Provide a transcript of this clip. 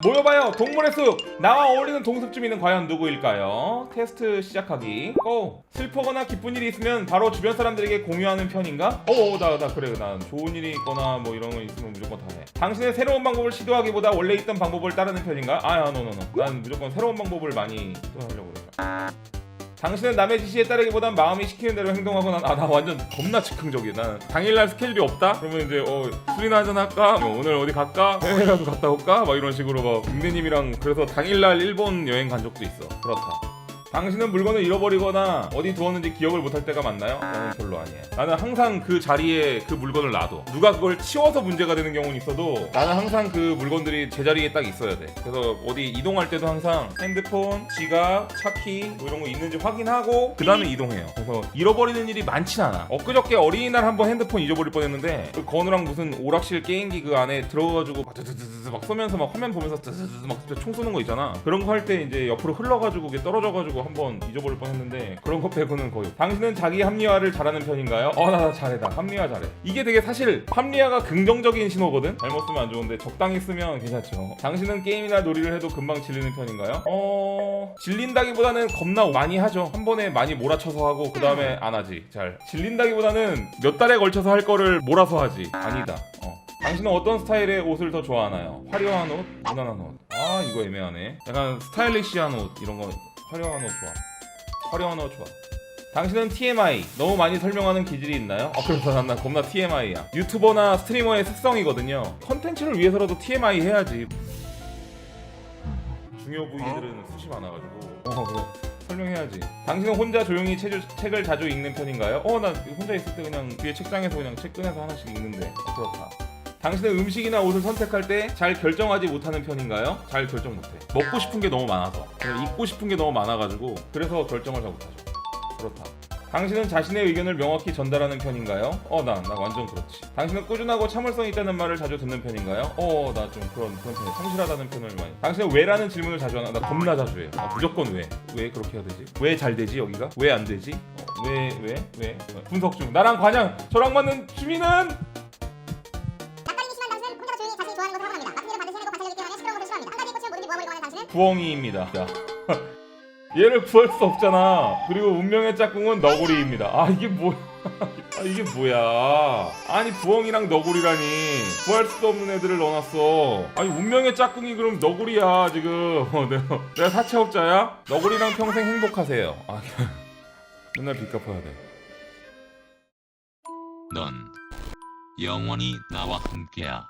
모여봐요. 동물의 숲. 나와 어울리는 동숲 주민은 과연 누구일까요? 테스트 시작하기. 고! 슬프거나 기쁜 일이 있으면 바로 주변 사람들에게 공유하는 편인가? 오나 나 그래. 난 좋은 일이 있거나 뭐 이런 거 있으면 무조건 다해. 당신은 새로운 방법을 시도하기보다 원래 있던 방법을 따르는 편인가? 아야 노노노 난 무조건 새로운 방법을 많이 시도하려고 그래 당신은 남의 지시에 따르기보단 마음이 시키는 대로 행동하고 난, 아, 나 완전 겁나 즉흥적이야. 난 당일날 스케줄이 없다? 그러면 이제, 어, 술이나 한잔 할까? 뭐 오늘 어디 갈까? 해외라도 갔다 올까? 막 이런 식으로 막, 닉네님이랑 그래서 당일날 일본 여행 간 적도 있어. 그렇다. 당신은 물건을 잃어버리거나 어디 두었는지 기억을 못할 때가 많나요? 나는 별로 아니야. 나는 항상 그 자리에 그 물건을 놔둬. 누가 그걸 치워서 문제가 되는 경우는 있어도 나는 항상 그 물건들이 제자리에 딱 있어야 돼. 그래서 어디 이동할 때도 항상 핸드폰, 지갑, 차키 뭐 이런 거 있는지 확인하고 그 다음에 이동해요. 그래서 잃어버리는 일이 많진 않아. 엊그저께 어린이날 한번 핸드폰 잊어버릴 뻔했는데 그 건우랑 무슨 오락실 게임기 그 안에 들어가가지고 막 드드드드 막 쏘면서 막 화면 보면서 드드드드 막 총 쏘는 거 있잖아. 그런 거 할 때 이제 옆으로 흘러가지고 이게 떨어져가지고 한번 잊어버릴 뻔했는데 그런 거 빼고는 거의. 당신은 자기 합리화를 잘하는 편인가요? 어 나 잘해 나 합리화 잘해. 이게 되게 사실 합리화가 긍정적인 신호거든. 잘못 쓰면 안 좋은데 적당히 쓰면 괜찮죠. 당신은 게임이나 놀이를 해도 금방 질리는 편인가요? 어 질린다기보다는 겁나 많이 하죠. 한 번에 많이 몰아쳐서 하고 그 다음에 안 하지. 잘 질린다기보다는 몇 달에 걸쳐서 할 거를 몰아서 하지. 아니다. 어. 당신은 어떤 스타일의 옷을 더 좋아하나요? 화려한 옷, 무난한 옷. 아 이거 애매하네. 약간 스타일리시한 옷 이런 거 화려한 옷 좋아. 화려한 옷 좋아. 당신은 TMI 너무 많이 설명하는 기질이 있나요? 아 그래서 난, 난 겁나 TMI야. 유튜버나 스트리머의 특성이거든요. 컨텐츠를 위해서라도 TMI 해야지. 중요 부위들은 숱이 많아가지고. 어 그래. 설명해야지. 당신은 혼자 조용히 체주, 책을 자주 읽는 편인가요? 어, 나 혼자 있을 때 그냥 뒤에 책장에서 그냥 책 꺼내서 하나씩 읽는데. 어, 그렇다. 당신은 음식이나 옷을 선택할 때 잘 결정하지 못하는 편인가요? 잘 결정 못해. 먹고 싶은 게 너무 많아서. 입고 싶은 게 너무 많아가지고. 그래서 결정을 잘 못하죠. 그렇다. 당신은 자신의 의견을 명확히 전달하는 편인가요? 어, 나, 나 완전 그렇지. 당신은 꾸준하고 참을성 있다는 말을 자주 듣는 편인가요? 어, 나 좀 그런, 그런 편이야. 성실하다는 편을 많이. 당신은 왜라는 질문을 자주 하나? 나 겁나 자주 해요. 아, 무조건 왜? 왜 그렇게 해야 되지? 왜 잘 되지, 여기가? 왜 안 되지? 어, 왜, 왜, 왜? 분석 중. 나랑 관양, 저랑 맞는 취미는? 부엉이입니다. 자. 얘를 구할 수 없잖아. 그리고 운명의 짝꿍은 너구리입니다. 아 이게 뭐? 아 이게 뭐야? 아니 부엉이랑 너구리라니 구할 수도 없는 애들을 넣어놨어. 아니 운명의 짝꿍이 그럼 너구리야 지금. 어, 내가, 내가 사채업자야? 너구리랑 평생 행복하세요. 아 맨날 빚 갚아야 돼. 넌 영원히 나와 함께야.